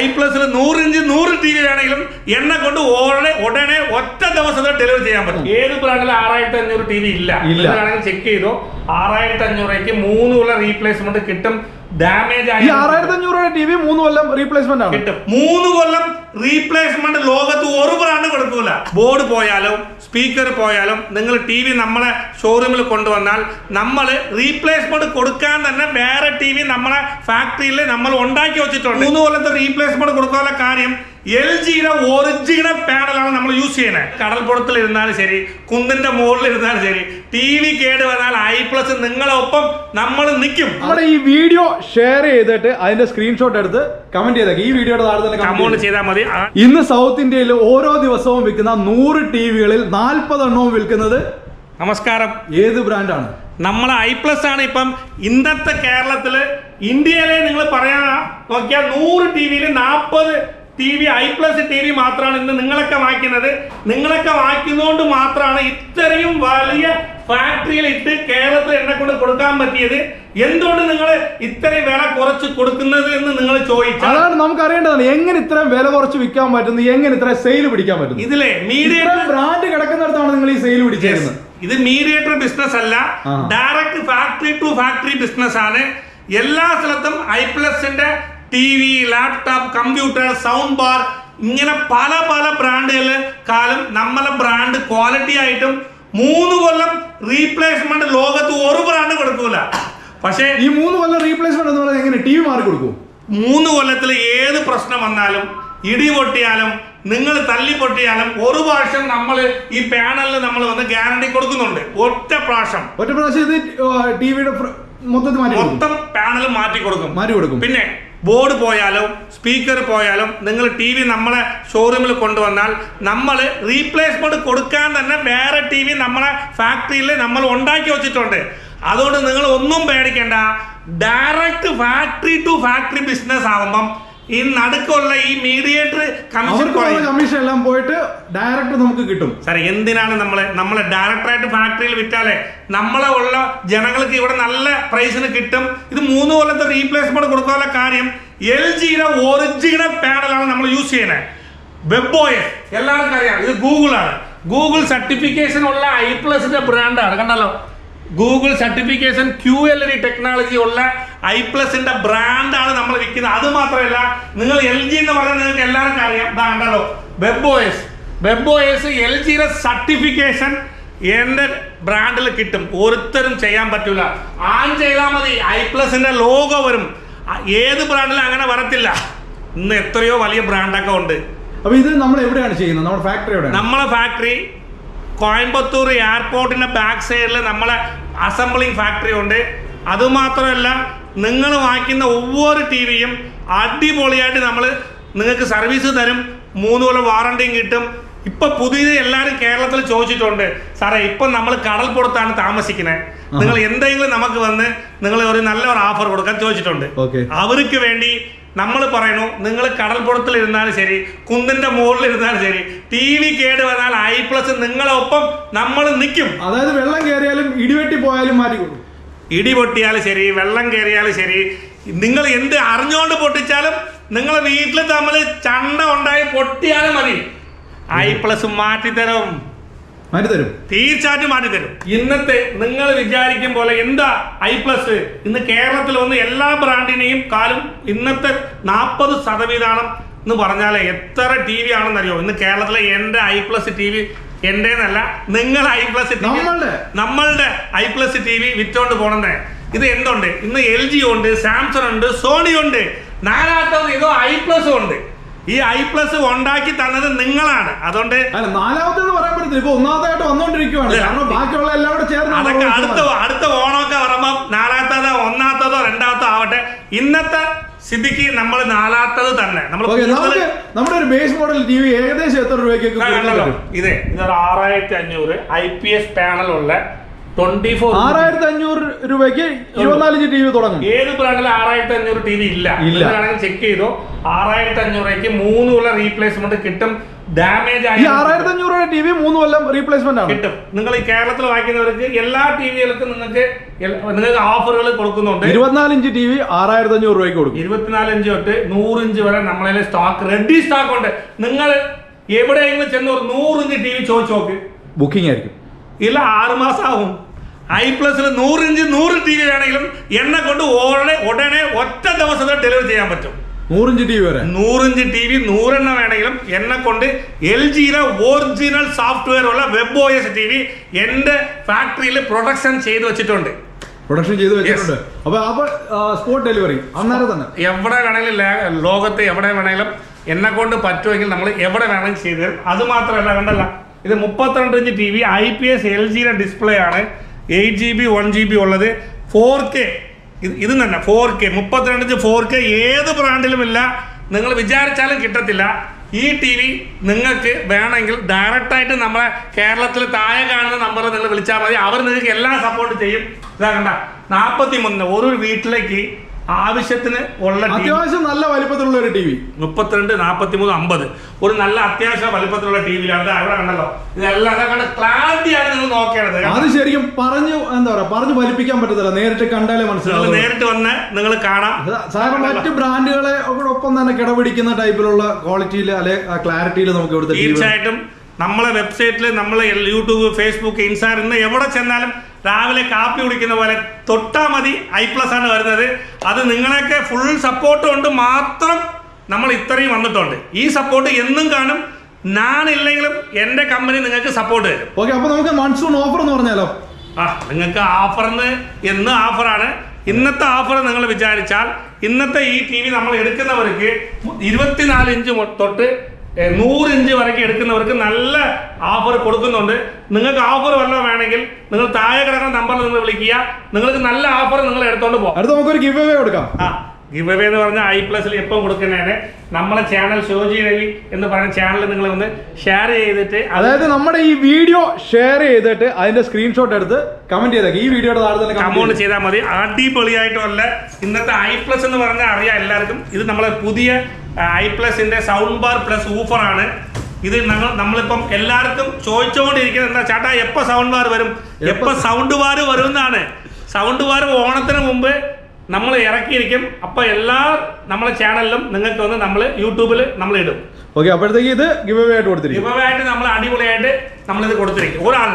I പ്ലസിൽ നൂറ് inch നൂറ് T V ആണെങ്കിലും എന്നെ കൊണ്ട് ഉടനെ ഉടനെ ഒറ്റ ദിവസത്തിൽ ഡെലിവറി ചെയ്യാൻ പറ്റും. ഏത് ബ്രാൻഡിൽ ആറായിരത്തി അഞ്ഞൂറ് ടി വി ഇല്ല. ഇല്ലാണെങ്കിൽ ചെക്ക് ചെയ്തോ ആറായിരത്തി അഞ്ഞൂറേക്ക് മൂന്ന് കൊല്ലം റീപ്ലേസ്മെന്റ് കിട്ടും. ഡാമേജ് ആയി ആറായിരത്തി അഞ്ഞൂറ് ടി വി മൂന്ന് കൊല്ലം റീപ്ലേസ്മെന്റ് ആണ്. കിട്ടും. മൂന്ന് കൊല്ലം റീപ്ലേസ്മെന്റ് ലോകത്ത് ഒരു ബ്രാൻഡ് കൊടുക്കൂല. ബോർഡ് പോയാലും സ്പീക്കർ പോയാലും നിങ്ങൾ ടി വി നമ്മളെ ഷോറൂമിൽ കൊണ്ടുവന്നാൽ നമ്മൾ റീപ്ലേസ്മെന്റ് കൊടുക്കാൻ തന്നെ വേറെ ടി വി നമ്മളെ ഫാക്ടറിയിൽ നമ്മൾ ഉണ്ടാക്കി വെച്ചിട്ടുണ്ട്. മൂന്ന് കൊല്ലത്തെ റീപ്ലേസ്മെന്റ് കൊടുക്കാനുള്ള കാര്യം എൽ ജിയുടെ ഒറിജിനൽ പാനലാണ് നമ്മൾ യൂസ് ചെയ്യുന്നത്. കടൽപ്പുറത്തിൽ ഇരുന്നാലും ശരി കുന്നിന്റെ മുകളിൽ ഇരുന്നാലും ശരി ടി വി കേട് വന്നാൽ ഐ പ്ലസ് നിങ്ങളെ ഒപ്പം നമ്മൾ നിൽക്കും. നമ്മുടെ ഈ വീഡിയോ ഷെയർ ചെയ്തിട്ട് അതിന്റെ സ്ക്രീൻഷോട്ട് എടുത്ത് കമന്റ് ചെയ്തേക്ക്. ഈ വീഡിയോയുടെ താഴെ തന്നെ കമന്റ്. ചെയ്താൽ മതി. ഇന്ന് സൗത്ത് ഇന്ത്യയിൽ ഓരോ ദിവസവും വിൽക്കുന്ന നൂറ് ടി വികളിൽ നാൽപ്പതെണ്ണവും വിൽക്കുന്നത് നമസ്കാരം. ഏത് ബ്രാൻഡാണ് നമ്മളെ ഐ പ്ലസ് ആണ് ഇപ്പം ഇന്നത്തെ കേരളത്തിൽ ഇന്ത്യയിലെ നിങ്ങൾ പറയാ നോക്കിയാൽ നൂറ് ടി വിയിൽ നാൽപ്പത് T V I plus T V മാത്രമാണ് ഇന്ന് നിങ്ങളൊക്കെ വാങ്ങിക്കുന്നത് നിങ്ങളൊക്കെ വാങ്ങിക്കുന്നതുകൊണ്ട് മാത്രമാണ് ഇത്രയും വലിയ ഫാക്ടറിയിൽ ഇട്ട് കേരളത്തിൽ എന്നെ കൊണ്ട് കൊടുക്കാൻ പറ്റിയത്. എന്തുകൊണ്ട് നിങ്ങൾ ഇത്രയും വില കുറച്ച് കൊടുക്കുന്നത് എന്ന് നിങ്ങൾ ചോദിച്ചു അതാണ് നമുക്ക് അറിയേണ്ടതാണ് എങ്ങനെ ഇത്രയും വില കുറച്ച് വിൽക്കാൻ പറ്റുന്നു? എങ്ങനെ ഇത്ര സെയിൽ പിടിക്കാൻ പറ്റുന്നു? ഇതിലെ മീഡിയ ബ്രാൻഡ് കിടക്കുന്നിടത്താണ് നിങ്ങൾ ഈ സെയിൽ പിടിച്ചേക്കുന്നത്. ഇത് മീഡിയേറ്റർ ബിസിനസ് അല്ല. Direct factory to factory business ആണ്. എല്ലാ സ്ഥലത്തും I പ്ലസിന്റെ T V laptop computer sound bar ഇങ്ങനെ പല പല ബ്രാൻഡുകൾ കാലം നമ്മളെ ബ്രാൻഡ് ക്വാളിറ്റി ആയിട്ടും മൂന്ന് കൊല്ലം റീപ്ലേസ്മെന്റ് ലോകത്ത് ഒരു ബ്രാൻഡ് കൊടുക്കൂല. പക്ഷേ ഈ മൂന്ന് കൊല്ലം റീപ്ലേസ്മെന്റ് എന്ന് പറയുന്നത് എങ്ങനെ? ടി വി മാറി കൊടുക്കും മൂന്ന് കൊല്ലത്തിൽ ഏത് പ്രശ്നം വന്നാലും ഇടി പൊട്ടിയാലും നിങ്ങൾ തല്ലി പൊട്ടിയാലും ഒരു പ്രാവശ്യം നമ്മൾ ഈ പാനലിൽ നമ്മൾ വന്ന് ഗ്യാരണ്ടി കൊടുക്കുന്നുണ്ട്. ഒറ്റ പ്രാവശ്യം. ഒറ്റ പ്രാവശ്യം ഇത് ടിവിയുടെ മൊത്തത്തിൽ മാറ്റി മൊത്തം പാനൽ മാറ്റി കൊടുക്കും. മാറ്റി കൊടുക്കും. പിന്നെ ബോർഡ് പോയാലും സ്പീക്കർ പോയാലും നിങ്ങൾ ടി വി നമ്മളെ ഷോറൂമിൽ കൊണ്ടുവന്നാൽ നമ്മൾ റീപ്ലേസ്മെന്റ് കൊടുക്കാൻ തന്നെ വേറെ ടി വി നമ്മളെ ഫാക്ടറിയിൽ നമ്മൾ ഉണ്ടാക്കി വെച്ചിട്ടുണ്ട്. അതുകൊണ്ട് നിങ്ങൾ ഒന്നും പേടിക്കേണ്ട. Direct factory to factory business ആവുമ്പം ഈ നടുക്കുള്ള ഈ മീഡിയേറ്റർ കമ്മീഷൻ കമ്മീഷൻ എല്ലാം പോയിട്ട് ഡയറക്റ്റ് നമുക്ക് കിട്ടും. സാറേ എന്തിനാണ് നമ്മളെ നമ്മളെ ഡയറക്ടറായിട്ട് ഫാക്ടറിയിൽ വിറ്റാലേ? നമ്മളെ ഉള്ള ജനങ്ങൾക്ക് ഇവിടെ നല്ല പ്രൈസിന് കിട്ടും. ഇത് മൂന്ന് കൊല്ലത്തെ റീപ്ലേസ്മെന്റ് കൊടുക്കാനുള്ള കാര്യം എൽ ജിയുടെ ഒറിജിനൽ പാനലാണ് നമ്മൾ യൂസ് ചെയ്യുന്നത് വെബ് ഓയസ് എല്ലാവർക്കും അറിയാം. ഇത് ഗൂഗിളാണ് ആണ് ഗൂഗിൾ സർട്ടിഫിക്കേഷൻ ഉള്ള ഐ പ്ലസിന്റെ ബ്രാൻഡാണ് കണ്ടല്ലോ? Google certification Q L D technology ഉള്ള ഐ പ്ലസിന്റെ ബ്രാൻഡാണ് നമ്മൾ വിൽക്കുന്നത്. അത് മാത്രമല്ല നിങ്ങൾ എൽ ജി എന്ന് പറഞ്ഞാൽ നിങ്ങൾക്ക് എല്ലാവർക്കും അറിയാം. ഇതാണ്ടല്ലോ വെബ് ഓയസ് എൽ ജിയുടെ സർട്ടിഫിക്കേഷൻ എന്റെ ബ്രാൻഡിൽ കിട്ടും. ഒരുത്തരും ചെയ്യാൻ പറ്റില്ല ആൺ ചെയ്താൽ മതി. ഐ പ്ലസിന്റെ ലോഗോ വരും. ഏത് ബ്രാൻഡിലും അങ്ങനെ വരത്തില്ല. ഇന്ന് എത്രയോ വലിയ ബ്രാൻഡൊക്കെ ഉണ്ട്. അപ്പൊ ഇത് നമ്മൾ എവിടെയാണ് ചെയ്യുന്നത്? നമ്മുടെ ഫാക്ടറി എവിടെയാണ്? നമ്മളെ ഫാക്ടറി കോയമ്പത്തൂർ എയർപോർട്ടിന്റെ ബാക്ക് സൈഡിൽ നമ്മളെ അസംബ്ലിംഗ് ഫാക്ടറി ഉണ്ട്. അതുമാത്രമല്ല നിങ്ങൾ വാങ്ങിക്കുന്ന ഒവ്വൊരു ടി വിയും അടിപൊളിയായിട്ട് നമ്മൾ നിങ്ങൾക്ക് സർവീസ് തരും. മൂന്ന് കൊല്ലം വാറണ്ടിയും കിട്ടും. ഇപ്പൊ പുതിയത് എല്ലാവരും കേരളത്തിൽ ചോദിച്ചിട്ടുണ്ട് സാറേ ഇപ്പൊ നമ്മൾ കടൽപ്പുറത്താണ് താമസിക്കുന്നത്. നിങ്ങൾ എന്തെങ്കിലും നമുക്ക് വന്ന് നിങ്ങൾ ഒരു നല്ല ഒരു ഓഫർ കൊടുക്കാൻ ചോദിച്ചിട്ടുണ്ട്. അവർക്ക് വേണ്ടി നമ്മൾ പറയണു നിങ്ങൾ കടൽപ്പുറത്തിൽ ഇരുന്നാലും ശരി കുന്നിന്റെ മുകളിൽ ഇരുന്നാലും ശരി ടി വി കേട് വന്നാൽ ഐ പ്ലസ് നിങ്ങളൊപ്പം നമ്മൾ നിൽക്കും. അതായത് വെള്ളം കയറിയാലും ഇടിവെട്ടി പോയാലും മാറ്റിക്കൊള്ളു ഇടി പൊട്ടിയാലും ശരി വെള്ളം കയറിയാലും ശരി നിങ്ങൾ എന്ത് അറിഞ്ഞുകൊണ്ട് പൊട്ടിച്ചാലും നിങ്ങൾ വീട്ടിൽ തമ്മിൽ ചണ്ട ഉണ്ടായി പൊട്ടിയാലും മതി. ഐ പ്ലസ് മാറ്റിത്തരും. മാറ്റി തരും തീർച്ചയായിട്ടും മാറ്റിത്തരും. ഇന്നത്തെ നിങ്ങൾ വിചാരിക്കും പോലെ എന്താ ഐ പ്ലസ് ഇന്ന് കേരളത്തിൽ വന്ന് എല്ലാ ബ്രാൻഡിനെയും കാലും ഇന്നത്തെ നാൽപ്പത് ശതവീതമാണ് എന്ന് പറഞ്ഞാൽ എത്ര ടി വി ആണെന്നറിയോ? ഇന്ന് കേരളത്തിലെ എന്റെ ഐ പ്ലസ് ടി വി എന്റെന്നല്ല നിങ്ങൾ ഐ പ്ലസ് നമ്മളുടെ. ഐ പ്ലസ് ടി വി വിറ്റോണ്ട് പോണേ ഇത് എന്തുണ്ട്? ഇന്ന് എൽ ജി ഉണ്ട് സാംസങ് ഉണ്ട് സോണി ഉണ്ട്. നാലാമത്തത് ഇതോ ഐ പ്ലസ് ഉണ്ട്. ഈ ഐ പ്ലസ് ഉണ്ടാക്കി തന്നത് നിങ്ങളാണ്. അതുകൊണ്ട് നാലാമത്തേത് പറയാൻ പറ്റത്തില്ല. ഇപ്പൊ ഒന്നാമതായിട്ട് വന്നോണ്ടിരിക്കുവാണ്. കാരണം ബാക്കിയുള്ള എല്ലാവരും ചേർന്ന് അതൊക്കെ അടുത്ത അടുത്ത ഓണമൊക്കെ പറയുമ്പോ നാലാമത്തതോ ഒന്നാമത്തതോ രണ്ടാമത്തോ ആവട്ടെ. ഇന്നത്തെ സ്ഥിതിക്ക് നമ്മൾ നാലാത്തത് തന്നെ. നമ്മൾ നമ്മുടെ ഒരു ബേസ് മോഡൽ ടി വി ഏകദേശം എത്ര പറ്റും? ഇതേ ഇതൊരു ആറായിരത്തി അഞ്ഞൂറ് ഐ പി എസ് പാനലുള്ള ട്വന്റി ഫോർ ആറായിരത്തി അഞ്ഞൂറ് രൂപയ്ക്ക് ഇരുപത്തിനാലിഞ്ച് ടി വി തുടങ്ങും. ഏത് ബ്രാൻഡിൽ ആറായിരത്തി അഞ്ഞൂറ് ടി വി ഇല്ല. ഇല്ല. ചെക്ക് ചെയ്തോ ആറായിരത്തി അഞ്ഞൂറേക്ക് മൂന്ന് ഉള്ള റീപ്ലേസ്മെന്റ് കിട്ടും ഡാമേജ് ആയി ആറായിരത്തി അഞ്ഞൂറ് ടി വി മൂന്ന് കൊല്ലം റീപ്ലേസ്മെന്റ് ആണ്. കിട്ടും. നിങ്ങൾ ഈ കേരളത്തിൽ വാങ്ങിക്കുന്നവർക്ക് എല്ലാ ടി വികൾക്കും നിങ്ങൾക്ക് നിങ്ങൾക്ക് ഓഫറുകൾ കൊടുക്കുന്നുണ്ട്. ഇരുപത്തിനാലിഞ്ച് ടി വി ആറായിരത്തി അഞ്ഞൂറ് രൂപയ്ക്ക് കൊടുക്കും. ഇരുപത്തിനാല് ഇഞ്ച് തൊട്ട് നൂറ് ഇഞ്ച് വരെ നമ്മളെ സ്റ്റോക്ക് റെഡി സ്റ്റോക്ക് ഉണ്ട്. നിങ്ങൾ എവിടെയെങ്കിലും ചെന്ന് ഒരു നൂറ് ഇഞ്ച് ടി വി ചോദിച്ചു നോക്ക്. ബുക്കിംഗ് ആയിരിക്കും. ഇല്ല ആറ് മാസം ആവും ഐ പ്ലസിൽ നൂറ് ഇഞ്ച് നൂറ് ടി വി ആണെങ്കിലും എണ്ണ കൊണ്ട് ഉടനെ ഉടനെ ഒറ്റ ദിവസത്തിൽ ഡെലിവറി ചെയ്യാൻ പറ്റും. നൂറിഞ്ച് ടി വി വരെ? നൂറിഞ്ച് ടി വി നൂറെണ്ണം വേണമെങ്കിലും എന്നെ കൊണ്ട് എൽ ജിയിലെ ഒറിജിനൽ സോഫ്റ്റ്വെയർ ഉള്ള web O S T V എന്റെ ഫാക്ടറിയിൽ പ്രൊഡക്ഷൻ ചെയ്ത് വെച്ചിട്ടുണ്ട്. പ്രൊഡക്ഷൻ ചെയ്ത് വെച്ചിട്ടുണ്ട്. അപ്പൊ അപ്പൊ സ്പോട്ട് ഡെലിവറി അന്നേരം തന്നെ. എവിടെ വേണമെങ്കിലും ലോകത്ത് എവിടെ വേണമെങ്കിലും എന്നെ കൊണ്ട് പറ്റുമെങ്കിൽ നമ്മൾ എവിടെ വേണമെങ്കിലും ചെയ്തു തരും. അത് മാത്രമല്ല കണ്ടല്ല. ഇത് മുപ്പത്തിരണ്ട് inch T V I P S L ജിയുടെ ഡിസ്പ്ലേ ആണ്. Eight G B one G B ഉള്ളത് ഫോർ കെ ഇത് ഇത് തന്നെ ഫോർ കെ മുപ്പത്തിരണ്ട് ഇഞ്ച് ഫോർ കെ ഏത് ബ്രാൻഡിലും ഇല്ല. നിങ്ങൾ വിചാരിച്ചാലും കിട്ടത്തില്ല. ഈ ടി വി നിങ്ങൾക്ക് വേണമെങ്കിൽ ഡയറക്റ്റായിട്ട് നമ്മളെ കേരളത്തിൽ താഴെ കാണുന്ന നമ്പറിൽ നിങ്ങൾ വിളിച്ചാൽ മതി. അവർ നിങ്ങൾക്ക് എല്ലാം സപ്പോർട്ട് ചെയ്യും. ഇതാ നാൽപ്പത്തി മൂന്ന് ഒരു വീട്ടിലേക്ക് ആവശ്യത്തിന് ഉള്ള അത്യാവശ്യം നല്ല വലിപ്പത്തിലുള്ള ഒരു ടി വി മുപ്പത്തിരണ്ട് നാൽപ്പത്തി മൂന്ന് അമ്പത്. ഒരു നല്ല അത്യാവശ്യം വലിപ്പത്തിലുള്ള ടി വിയിലാണ് അവിടെ കണ്ടല്ലോ. ഇതെല്ലാം കണ്ട ക്ലാരിറ്റിയാണ് നിങ്ങൾ നോക്കേണ്ടത്. അത് ശരിക്കും പറഞ്ഞു എന്താ പറയാ പറഞ്ഞു വലിപ്പിക്കാൻ പറ്റത്തില്ല. നേരിട്ട് കണ്ടാലേ മനസ്സിലാവും. നേരിട്ട് വന്ന് നിങ്ങൾ കാണാം. സാറിന് മറ്റ് ബ്രാൻഡുകളെ ഒപ്പം തന്നെ കിടപിടിക്കുന്ന ടൈപ്പിലുള്ള ക്വാളിറ്റിയിൽ അല്ലെ ക്ലാരിറ്റിയിൽ നമുക്ക് ഇവിടുത്തെ തീർച്ചയായിട്ടും നമ്മളെ വെബ്സൈറ്റിൽ നമ്മളെ യൂട്യൂബ് ഫേസ്ബുക്ക് ഇൻസ്റ്റാഗ്രാം എവിടെ ചെന്നാലും രാവിലെ കാപ്പി കുടിക്കുന്ന പോലെ തൊട്ടാ മതി ഐ പ്ലസ് ആണ് വരുന്നത്. അത് നിങ്ങളെയൊക്കെ ഫുൾ സപ്പോർട്ട് കൊണ്ട് മാത്രം നമ്മൾ ഇത്രയും വന്നിട്ടുണ്ട്. ഈ സപ്പോർട്ട് എന്നും കാണും. ഞാനില്ലെങ്കിലും എന്റെ കമ്പനി നിങ്ങൾക്ക് സപ്പോർട്ട് തരും. ഓക്കെ അപ്പോൾ നമുക്ക് മൺസൂൺ ഓഫർ എന്ന് പറഞ്ഞാലോ? ആ നിങ്ങൾക്ക് ഓഫറിന് എന്ന് ഓഫറാണ് ഇന്നത്തെ ഓഫർ നിങ്ങൾ വിചാരിച്ചാൽ ഇന്നത്തെ ഈ ടി വി നമ്മൾ എടുക്കുന്നവർക്ക് ഇരുപത്തിനാല് ഇഞ്ച് തൊട്ട് നൂറ് ഇഞ്ച് വരയ്ക്ക് എടുക്കുന്നവർക്ക് നല്ല ഓഫർ കൊടുക്കുന്നുണ്ട്. നിങ്ങൾക്ക് ഓഫർ വല്ലതും വേണമെങ്കിൽ നിങ്ങൾ താഴെ കിടക്കുന്ന നമ്പറിൽ നിങ്ങൾ വിളിക്കുക. നിങ്ങൾക്ക് നല്ല ഓഫർ നിങ്ങൾ എടുത്തോണ്ട് പോകാം അടുത്ത നമുക്കൊരു ഗിവ് അവേ കൊടുക്കാം. ആ. ഗിവ് അവേ എന്ന് പറഞ്ഞാൽ ഐ പ്ലസിൽ എപ്പം കൊടുക്കുന്നതാണ് നമ്മളെ ചാനൽ ഷോജി രവി എന്ന് പറഞ്ഞ ചാനൽ നിങ്ങൾ ഒന്ന് ഷെയർ ചെയ്തിട്ട് അതായത് നമ്മുടെ ഈ വീഡിയോ ഷെയർ ചെയ്തിട്ട് അതിന്റെ സ്ക്രീൻഷോട്ട് എടുത്ത് കമന്റ് ചെയ്തേക്ക്. ഈ വീഡിയോയുടെ താഴെ തന്നെ കമന്റ് ചെയ്താൽ മതി. അടിപൊളിയായിട്ടുമല്ല ഇന്നത്തെ ഐ പ്ലസ് എന്ന് പറഞ്ഞാൽ അറിയാം എല്ലാവർക്കും. ഇത് നമ്മളെ പുതിയ ഐ പ്ലസിന്റെ സൗണ്ട് ബാർ പ്ലസ് ഊഫറാണ് ഇത് ഞങ്ങൾ നമ്മളിപ്പം എല്ലാവർക്കും ചോദിച്ചുകൊണ്ടിരിക്കുന്നത് എന്താ ചേട്ടാ എപ്പോ സൗണ്ട് ബാർ വരും? എപ്പോ സൗണ്ട് ബാർ വരും എന്നാണ്. സൗണ്ട് ബാർ ഓണത്തിന് മുമ്പ് നമ്മൾ ഇറക്കിയിരിക്കും. അപ്പോൾ എല്ലാ നമ്മളെ ചാനലിലും നിങ്ങൾക്ക് വന്ന് നമ്മൾ യൂട്യൂബിൽ നമ്മൾ ഇടും. ഓക്കെ അപ്പോഴത്തേക്ക് ഇത് ഗിവ് അവേ ആയിട്ട് കൊടുത്തിരിക്കും. ഗിവ് ആയിട്ട് നമ്മൾ അടിപൊളിയായിട്ട് നമ്മളിത് കൊടുത്തിരിക്കും. ഒരാൾ